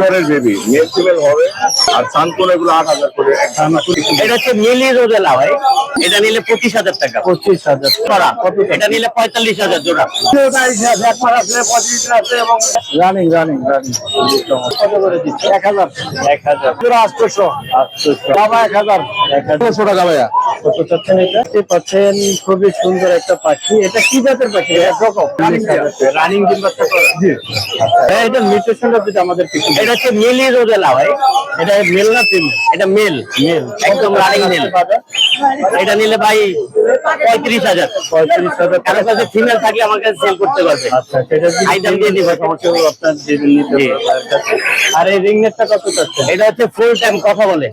ঘরের baby male female হবে আর সানকোন এগুলো আট হাজার করে। এটা হচ্ছে মিলি রোজেলা ভাই। এটা নিলে পঁচিশ হাজার টাকা। পঁচিশ হাজার। করা। এটা নিলে পঁয়তাল্লিশ হাজার জোড়া। রানিং রানিং রানিং কত করে দিচ্ছে? এক হাজার। এক হাজার। পুরো আটশোশো। আটশোশো। বাবা এক হাজার। এক হাজার। টাকা ভাইয়া। কত চাচ্ছেন এটা? পাচ্ছেন খুবই সুন্দর একটা পাখি। এটা কি জাতের পাখি? একরকম রানিং ডিম বাচ্চা এটা মিউটেশনটা যদি আমাদের কিছু এটা হচ্ছে মিলি ভাই এটা মেল না ফিমেল এটা মেল। মেল। একদম রানিং মেল এটা নিলে ভাই পঁয়ত্রিশ হাজার। পঁয়ত্রিশ হাজার। কারও কাছে ফিমেল থাকলে আমার কাছে সেল করতে পারবে। আচ্ছা সেটা আইটেম দিয়ে দিবো। সমস্যা আপনার দিয়ে নিতে আর এই রিং নেটটা কত এটা হচ্ছে ফুল টাইম কথা বলে।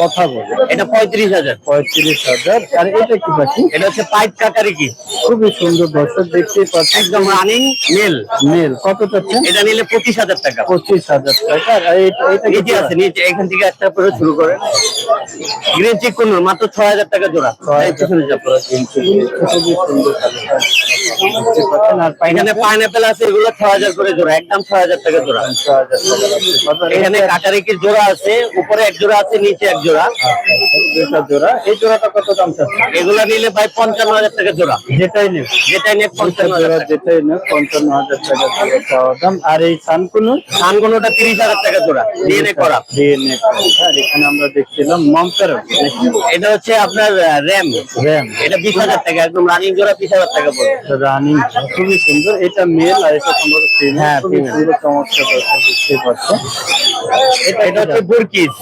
কথা বলে। এটা পঁয়ত্রিশ হাজার। পঁয়ত্রিশ হাজার। আর এটা কি পাখি? এটা হচ্ছে পাইপ কাকারি কি? খুবই সুন্দর দর্শক দেখতে পাচ্ছেন। একদম রানিং মেল মেল কত চাচ্ছেন? এটা নিলে পঁচিশ হাজার টাকা। পঁচিশ হাজার। টাকা। আর এটা এটা কি নিচে আছে নিচে এখান থেকে একটা করে শুরু করে। গ্রিন চিক কোন মাত্র ছয় হাজার টাকা জোড়া। এখানে পাইনাপেল আছে এগুলো ছয় হাজার করে জোড়া। একদম ছয় হাজার টাকা জোড়া। এখানে কাটারিকির জোড়া আছে উপরে এক জোড়া আছে নিচে এক জোড়া। জোড়া। এই জোড়াটা কত দাম এগুলা নিলে ভাই পঞ্চান্ন হাজার টাকা জোড়া। যেটাই নেব যেটাই দুইটা পঞ্চান্ন হাজার যেটাই নেব পঞ্চান্ন হাজার টাকা দাম। আর এই সানকুনু ধানগুলোটা তিরিশ হাজার টাকা জোড়া ডিএনএ করা। ডিএনএ এখানে আমরা দেখছিলাম মমতার এটা হচ্ছে আপনার র্যাম র্যাম এটা বিশ হাজার টাকা একদম রানিং জোড়া বিশ হাজার টাকা পড়বে। রানিং খুবই সুন্দর। এটা মেল আর এটা সম্ভবত ফিমেল হ্যাঁ, সুন্দর চমৎকার দেখতে পাচ্ছেন। এটা এটা হচ্ছে বুরকিস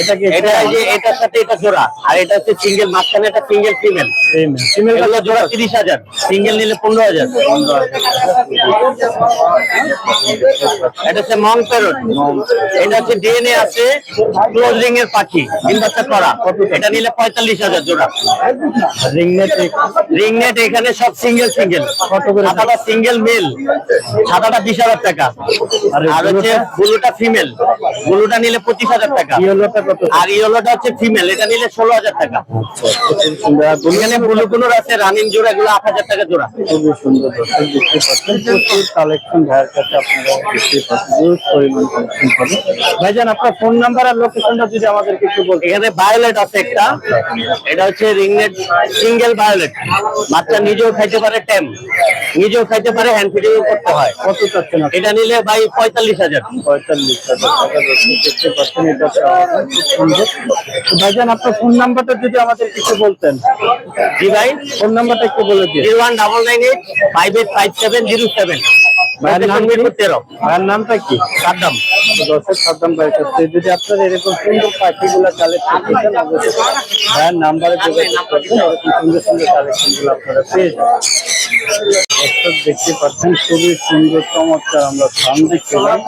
এটা কি এটা এই যে এটার সাথে এটা জোড়া আর এটা হচ্ছে সিঙ্গেল মাঝখানে একটা সিঙ্গেল ফিমেল ফিমেল ফিমেল জোড়া তিরিশ হাজার সিঙ্গেল নিলে পনেরো হাজার। পনেরো হাজার। এটা হচ্ছে মং প্যারট এটা হচ্ছে ডিএনএ আছে ক্লোজিং এর পাখি ইনভার্টার করা। এটা নিলে পঁয়তাল্লিশ হাজার জোড়া। রিংনেট রিং নেট এখানে সব সিঙ্গেল সিঙ্গেল সাদাটা সিঙ্গেল মেল সাদাটা বিশ হাজার টাকা। আর হচ্ছে ব্লুটা ফিমেল ব্লুটা নিলে পঁচিশ হাজার টাকা। আর ইয়েলোটা হচ্ছে ফিমেল এটা নিলে ষোলো হাজার টাকা। এখানে ব্লু কুলোর আছে রানিং জোড়া এগুলো আট হাজার টাকা জোড়া। খুবই সুন্দর কালেকশন ভাইয়ের কাছে আপনারা ভাইজান আপনার ফোন নাম্বার আর লোকেশনটা যদি আমাদেরকে একটু বলতে এখানে ভায়োলেট আছে একটা। এটা হচ্ছে রিংনেট সিঙ্গেল ভায়োলেট বাচ্চা নিজেও খাইতে পারে টেম নিজেও খাইতে পারে হ্যান্ড ফিডিং করতে হয়। কত চাচ্ছেন এটা নিলে ভাই পঁয়তাল্লিশ হাজার। পঁয়তাল্লিশ ভাইজান আপনার ফোন নাম্বারটা যদি আমাদের কিছু বলতেন। জি ভাই। ফোন নাম্বারটা একটু বলে দিন। Zero one double nine eight five eight five seven zero seven ভাইয়ের নামটা কি? সাদ্দাম। দশের দর্শক সাদ্দাম ভাই যদি আপনার এরকম সুন্দর পাখিগুলো কালেক্ট করতে চান ভাইয়ের নাম্বারে যোগাযোগ করবেন। সুন্দর সুন্দর কালেকশনগুলো আপনারা পেয়ে যাবেন। দেখতে পাচ্ছেন, খুবই সুন্দর, চমৎকার আমরা সান দেখছিলাম।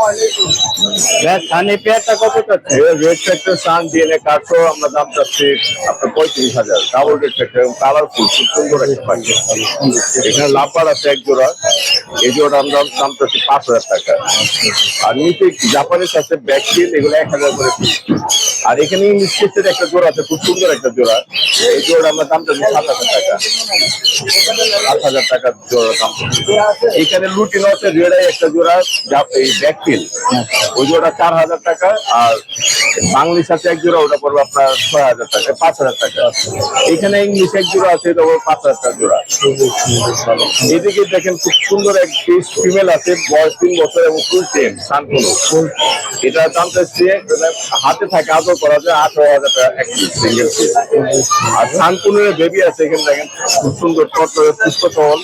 সানি পেয়ারটা কত চাচ্ছে রেড ফ্যাক্টর সান ডিএনএ কাঠো আমরা দাম চাচ্ছি আপনার পঁয়ত্রিশ হাজার। ডাবল রেড ফ্যাক্টর এবং কালারফুল খুব সুন্দর একটা এখানে লাভবার আছে এক জোড়া। এই জোড়া আমরা দাম চাচ্ছি পাঁচ হাজার টাকা। আর নিচে জাপানিস আছে ব্যাকফিল এগুলো এক হাজার করে আর এখানে ইংলিশ কিসের একটা জোড়া আছে, খুব সুন্দর একটা জোড়া। এই জোড়া আমরা দাম চাচ্ছি সাত হাজার টাকা। সাত হাজার দাম এখানে লুটিন আছে, রেডাই একটা জোড়া এই ব্যাকফিল ওই জোড়া চার হাজার টাকা, আর বাংলিশ আছে এক জোড়া, ওটা পড়বে আপনার ছয় হাজার টাকা, পাঁচ হাজার টাকা। এখানে ইংলিশ এক জোড়া আছে, এটা পড়বে পাঁচ হাজার টাকা জোড়া। এদিকে দেখেন খুব সুন্দর এক ফিমেল আছে, বয়স তিন বছর এবং ফুল টেম সানকুলো এটা দাম হাতে থাকে আদর করা যায়, আঠারো হাজার টাকা এক সিঙ্গেল আর সানকুনের বেবি আছে, এখানে দেখেন, খুব সুন্দর টটরে পুষ্প তল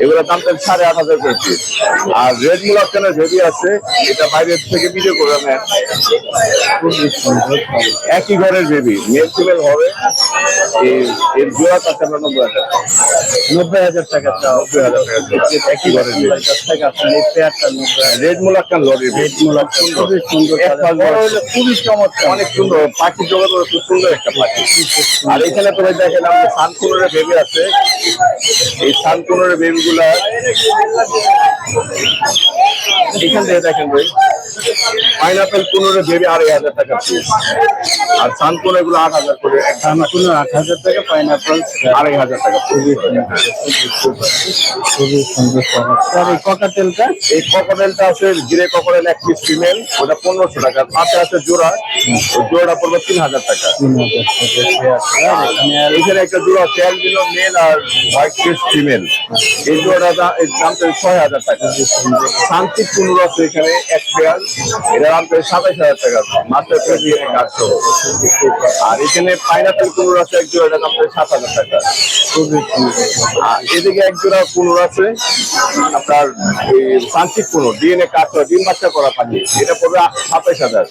এগুলো দাম চাচ্ছি সাড়ে আট হাজার করে পিস আর রেড মুলাকানের বেবি আছে এটা বাইরের থেকে ভিডিও করে নেন। একই ঘরের বেবি মেল ফিমেল হবে। এই- এর জোড়া কাছে আমরা নব্বই হাজার নব্বই হাজার টাকা নব্বই হাজার টাকা। একই ঘরের রেড মুলাকান লরি রেড মুলাক্কান খুবই সুন্দর খুবই চমৎকার। অনেক সুন্দর। পাখি জগৎ খুব সুন্দর একটা পাখি। আর এখানে তো ভাই দেখেন আমাদের সানকুনের বেবি আছে। এই সানকুনের বেবি গুলা এখান থেকে দেখেন ভাই পাইনাপেল কুনুরের বেবি আড়াই হাজার টাকা পিস আর সানকোন এগুলো আট হাজার করে। এক আট হাজার টাকা পাইনাপল আড়াই হাজার টাকা খুবই খুবই সুন্দর চমৎকার এই ককাটেলটা এই ককরেলটা আছে জিরে ককরেল এক পিস ফিমেল ওটা পনেরোশো টাকা। পাশে আছে জোড়া জোড়াটা পড়বে তিন হাজার টাকা। এখানে একটা জোড়া আছে অ্যালবিনো মেল আর হোয়াইট ফেস ফিমেল এই দাম তো ছয় হাজার টাকা। শান্তি কুনুর আছে এখানে এক পেয়ার দাম তো হাজার টাকা। মাত্র আটশো আর এখানে পাইনাপেল কুনুর আছে, এক জোড়া এটার দাম তো সাত হাজার টাকা। আর এদিকে এক জোড়া কুনুর আছে, আপনার সান্তিক কুনুর ডিএনএ কাজ ডিম বাচ্চা করা পাখি, এটা পড়বে সাতাইশ হাজার।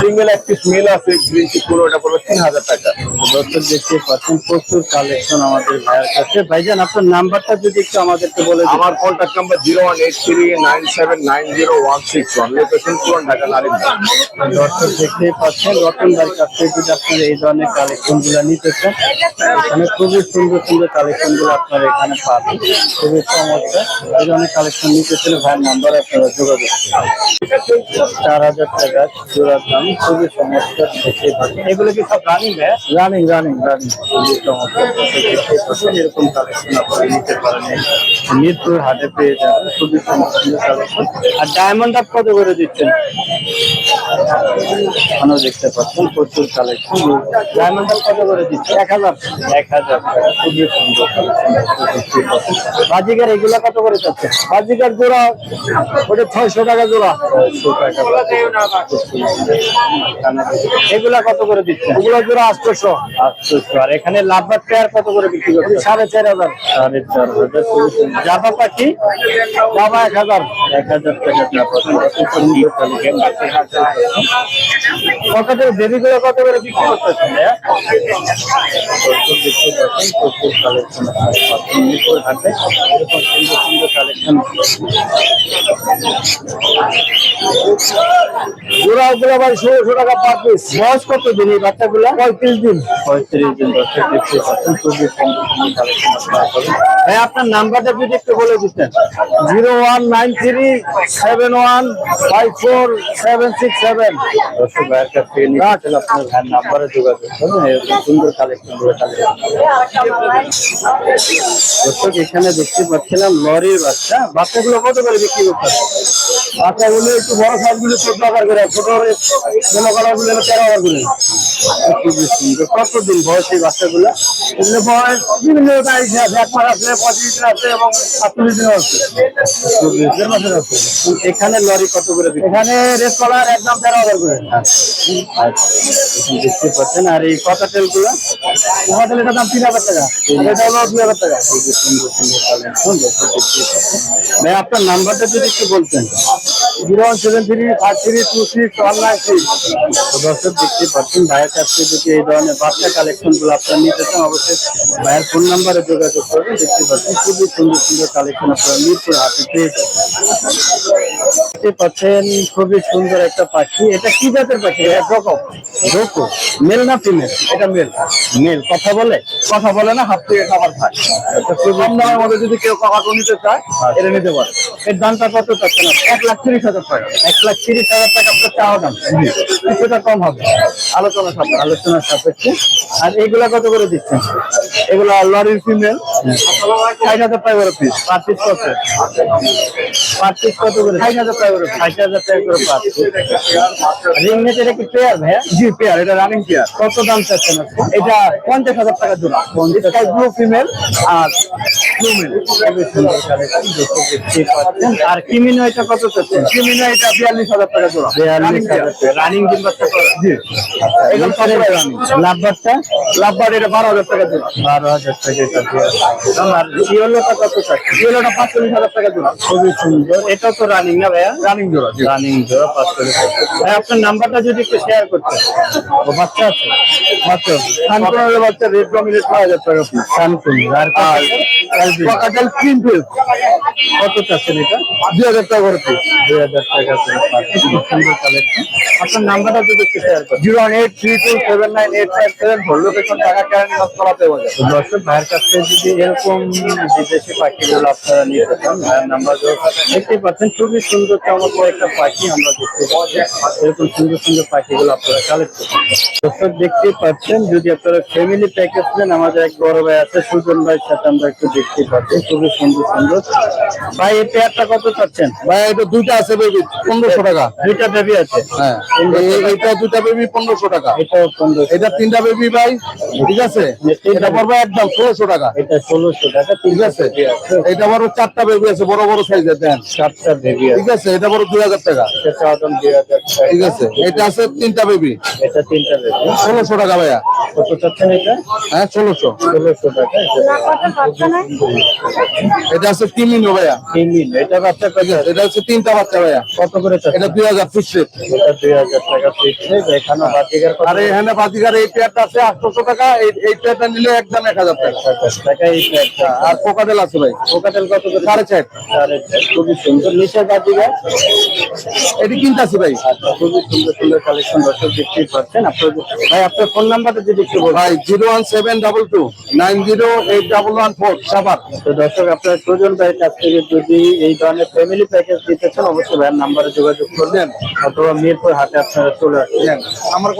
সিঙ্গেল এক পিস মেল আছে গ্রিন কুনুর এটা পড়বে তিন হাজার টাকা। দেখতে পাচ্ছেন, প্রচুর কালেকশন আমাদের ভাইয়ের কাছে। ভাইজান, আপনার নাম্বারটা যদি একটু আমাদেরকে বলে আমার contact number zero one eight three nine seven nine zero one six one location Puran Dhaka Narinda দর্শক দেখতেই পাচ্ছেন রতন ভাইয়ের কাছ থেকে যদি আপনারা এই ধরনের কালেকশনগুলা নিতে চান এখানে খুবই সুন্দর সুন্দর কালেকশনগুলো আপনারা এখানে পাবেন। খুবই চমৎকার এই ধরনের কালেকশন নিতে চাইলে ভাইয়ের নাম্বার আপনারা যোগাযোগ চার হাজার টাকা জোড়ার দাম খুবই চমৎকার দেখতেই পাচ্ছেন। এগুলো কি সব রানিং রানিং রানিং রানিং খুবই চমৎকার এরকম কালেকশন আপনারা নিতে মিরপুর হাটে পেয়ে যাবেন। খুবই সুন্দর আর ডায়মন্ড আপ কত করে দিচ্ছেন? এখানেও দেখতে পাচ্ছেন প্রচুর কালেকশন ডায়মন্ড কত করে দিচ্ছে? এক হাজার। এক হাজার টাকা। খুবই সুন্দর বাজিকার এগুলো কত করে যাচ্ছে বাজিকার জোড়া ওটা ছয়শো টাকা জোড়া। ছয়শো টাকা এগুলা কত করে দিচ্ছে? ওগুলো জোড়া আটশোশো আটশোশো আর এখানে লাভবাদ পেয়ার কত করে বিক্রি করছে? সাড়ে চার হাজার। সাড়ে চার হাজার। জাবা পাখি জাবা এক হাজার। এক হাজার টাকা। কত করে কত করে বিক্রি কালেকশন জোড়া গুলো ভাই ষোলোশো টাকা পার পিস বয়স কত দিন এই বাচ্চাগুলো? পঁয়ত্রিশ দিন। পঁয়ত্রিশ দিন। ভাই আপনার নাম্বারটা যদি একটু বলে দিতেন। Zero one nine three seven one five four seven six seven দর্শক ভাইয়ের কাছ থেকে নিতে চাইলে আপনার ভাইয়ের নাম্বারে যোগাযোগ করুন এরকম সুন্দর কালেকশনগুলো দর্শক এখানে দেখতে পাচ্ছিলাম লরির বাচ্চা। বাচ্চাগুলো কত করে বিক্রি করতেছে বাচ্চাগুলো একটু বড় সাইজগুলো চোদ্দ হাজার করে ছোট বেলো কালারগুলো তেরো হাজার করে। খুবই সুন্দর। কতদিন বয়স এই বাচ্চাগুলো? এগুলো বয়স বিভিন্ন তারিখে আছে এক মাস আছে পঁচিশ দিন আছে এবং সাতচল্লিশ দিন আছে। এখানে লরি কত করে এখানে রেড কালার একদম আচ্ছা দেখতে পাচ্ছেন। আর এই কটাটেলগুলো কটাটেল এটার দাম তিন হাজার টাকা। আর এটা হলো দুই হাজার টাকা। সুন্দর সুন্দর দেখতে পাচ্ছেন। ভাই আপনার নাম্বারটা যদি একটু বলতেন। Zero one seven three five three two six one nine six. দর্শক দেখতে পাচ্ছেন ভাইয়ের কাছ থেকে যদি এই ধরনের বাচ্চা কালেকশনগুলো আপনারা নিতে চান অবশ্যই ভাইয়ের ফোন নাম্বারে যোগাযোগ করবেন। দেখতে পাচ্ছেন খুবই সুন্দর সুন্দর কালেকশন আপনারা মিরপুর হাতে পেয়ে যাবেন। দেখতে পাচ্ছেন খুবই সুন্দর একটা পাখি। এটা কি জাতের পাখি? একরকম? মেল না ফিমেল? এটা মেল। মেল। কথা বলে? কথা বলে না হাত থেকে খাবার খায়। খুব কম দামের মধ্যে যদি কেউ কাকাটো নিতে চায় এটা নিতে পারে। এর দামটা কত চাচ্ছেন? এক লাখ তিরিশ হাজার টাকা। এক লাখ তিরিশ হাজার টাকা আপনার চাওয়া দাম। কিছুটা কম হবে। আলোচনা সাপেক্ষে। আলোচনা সাপেক্ষে আর এগুলা কত করে দিচ্ছেন? এগুলা লরির ফিমেল ষাট হাজার টাকা করে পিস পার পিস কত? পার পিস কত করে? ষাট হাজার টাকা করে ষাট হাজার টাকা করে পার রিং নেট এটা কি পেয়ার ভাইয়া? জি পেয়ার এটা রানিং পেয়ার কত দাম চাচ্ছেন এটা পঞ্চাশ হাজার টাকা জোড়া। পঞ্চাশ ব্লু ফিমেল আর আর কিমিনো এটা কত চাচ্ছেন? কিমিনো এটা বিয়াল্লিশ হাজার টাকা জোড়া। বিয়াল্লিশ হাজার রানিং ডিম বাচ্চা জি। লাভবারটা? লাভবার এটা বারো হাজার টাকা জোড়া। বারো হাজার টাকা আর ইয়েলোটা কত চাচ্ছেন ইয়েলোটা পাঁচচল্লিশ হাজার টাকা জোড়া। খুবই সুন্দর। এটা তো রানিং না ভাইয়া? রানিং জোড়া রানিং জোড়া পাঁচচল্লিশ ভাই আপনার নাম্বারটা যদি একটু শেয়ার করতেন ও বাচ্চা আছে? বাচ্চা। সানকুনের বাচ্চা রেড ডমিনেট সানকুন আর কাকাটাল ক্রিম কত চাচ্ছেন এটা? দুই হাজার টাকা করে দুই হাজার টাকা আপনার নাম্বারটা যদি একটু শেয়ার করেন। Zero one eight three two seven nine eight five seven location দর্শক ভাইয়ের কাছ থেকে যদি এরকম বিদেশি পাখিগুলো আপনারা নিতে চান ভাইয়ের নাম্বার দেখতে পাচ্ছেন খুবই সুন্দর চমৎকার একটা পাখি আমরা দেখতে পাচ্ছি। এরকম সুন্দর সুন্দর পাখিগুলো আপনারা কালেক্ট করতে দর্শক দেখতে পাচ্ছেন যদি আপনারা ফ্যামিলি প্যাকেজ নেন আমাদের এক বড় ভাই আছে সুজন ভাইয়ের সাথে আমরা একটু দেখতে পাচ্ছি খুবই সুন্দর সুন্দর। ভাই এই পেয়ারটা কত চাচ্ছেন? ভাই এটা দুইটা আছে বেবি পনেরোশো টাকা। দুইটা বেবি আছে? হ্যাঁ এইটা দুইটা বেবি পনেরোশো টাকা। এটাও পনেরো এটা তিনটা বেবি ভাই ঠিক আছে? এটা পড়বে একদম ষোলোশো টাকা। এটা ষোলোশো টাকা ঠিক আছে? এটা বড় চারটা বেবি আছে বড় বড় সাইজের দেন। সাতটা বেবি ঠিক আছে? এটা বড় দুই হাজার টাকা। ঠিক আছে? এটা আছে তিনটা বেবি এটা তিনটা বেবি ষোলোশো টাকা ভাইয়া। কত চাচ্ছেন এটা? হ্যাঁ ষোলোশো। ষোলোশো টাকা এটা আছে তিমিনো ভাইয়া। তিন দিন এটা বাচ্চা কত এটা হচ্ছে তিনটা বাচ্চা ভাইয়া। কত করে এটা দুই হাজার ফিক্স এটা দুই হাজার টাকা এখানে বাতিকার আর এখানে বাজিকার এই পেয়ারটা আছে আটশোশো টাকা এই পেয়ারটা নিলে একদম এক হাজার টাকা। হাজার টাকা এই প্লেটটা আর পোকাটেল আছে ভাই? পোকাটেল কত করে? সাড়ে চার। সাড়ে চার। খুবই সুন্দর। নিচের বাতিকার এটি কিনতেছি ভাই। আচ্ছা খুবই সুন্দর সুন্দর কালেকশন দর্শক দেখতেই পাচ্ছেন। আপনার ভাই আপনার ফোন নাম্বারটা যদি একটু ভাই zero one seven double two nine zero eight double one four সাবার তো দর্শক আপনার প্রয়োজন ভাইয়ের কাছ থেকে যদি এই ধরনের ফ্যামিলি প্যাকেজ দিতে চান অবশ্যই ভাইয়ের নাম্বারে যোগাযোগ করবেন। অথবা মিরপুর হাটে আপনারা চলে আসবেন। আমার